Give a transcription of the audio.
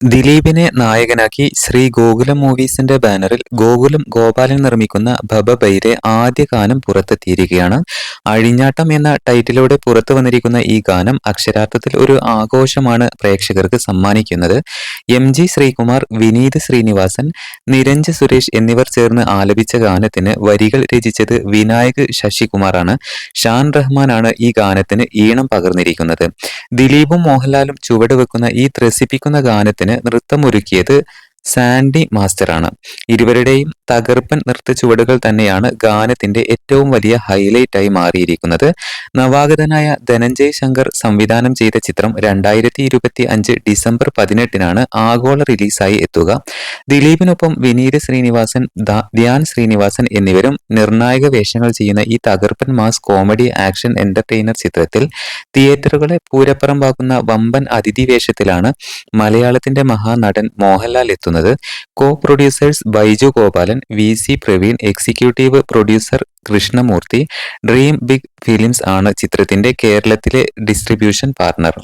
ദിലീപിനെ നായകനാക്കി ശ്രീ ഗോകുലം മൂവീസിന്റെ ബാനറിൽ ഗോകുലം ഗോപാലൻ നിർമ്മിക്കുന്ന ഭബബൈരെ ആദ്യ ഗാനം പുറത്തെത്തിയിരിക്കുകയാണ്. അഴിഞ്ഞാട്ടം എന്ന ടൈറ്റിലൂടെ പുറത്തു വന്നിരിക്കുന്ന ഈ ഗാനം അക്ഷരാർത്ഥത്തിൽ ഒരു ആഘോഷമാണ് പ്രേക്ഷകർക്ക് സമ്മാനിക്കുന്നത്. എം ജി ശ്രീകുമാർ വിനീത് ശ്രീനിവാസൻ നിരഞ്ജ് സുരേഷ് എന്നിവർ ചേർന്ന് ആലപിച്ച ഗാനത്തിന് വരികൾ രചിച്ചത് വിനായക് ശശികുമാറാണ്. ഷാൻ റഹ്മാനാണ് ഈ ഗാനത്തിന് ഈണം പകർന്നിരിക്കുന്നത്. ദിലീപും മോഹൻലാലും ചുവടുവെക്കുന്ന ഈ ത്രസിപ്പിക്കുന്ന ഗാനത്തിന് നൃത്തമൊരുക്കിയത് സാൻഡി മാസ്റ്ററാണ്. ഇരുവരുടെയും തകർപ്പൻ നൃത്ത ചുവടുകൾ തന്നെയാണ് ഗാനത്തിന്റെ ഏറ്റവും വലിയ ഹൈലൈറ്റായി മാറിയിരിക്കുന്നത്. നവാഗതനായ ധനഞ്ജയ് ശങ്കർ സംവിധാനം ചെയ്ത ചിത്രം രണ്ടായിരത്തി ഇരുപത്തി അഞ്ച് ഡിസംബർ പതിനെട്ടിനാണ് ആഗോള റിലീസായി എത്തുക. ദിലീപിനൊപ്പം വിനീത് ശ്രീനിവാസൻ ധ്യാൻ ശ്രീനിവാസൻ എന്നിവരും നിർണായക വേഷങ്ങൾ ചെയ്യുന്ന ഈ തകർപ്പൻ മാസ് കോമഡി ആക്ഷൻ എന്റർടൈനർ ചിത്രത്തിൽ തിയേറ്ററുകളെ പൂരപ്പുറമ്പാക്കുന്ന വമ്പൻ അതിഥി വേഷത്തിലാണ് മലയാളത്തിന്റെ മഹാനടൻ മോഹൻലാൽ എത്തുന്നത്. Co producers Baiju Gopalan V C Praveen executive producer Krishnamoorthy dream big films ആണ് ചിത്രത്തിന്റെ കേരളത്തിലെ ഡിസ്ട്രിബ്യൂഷൻ പാർട്ണർ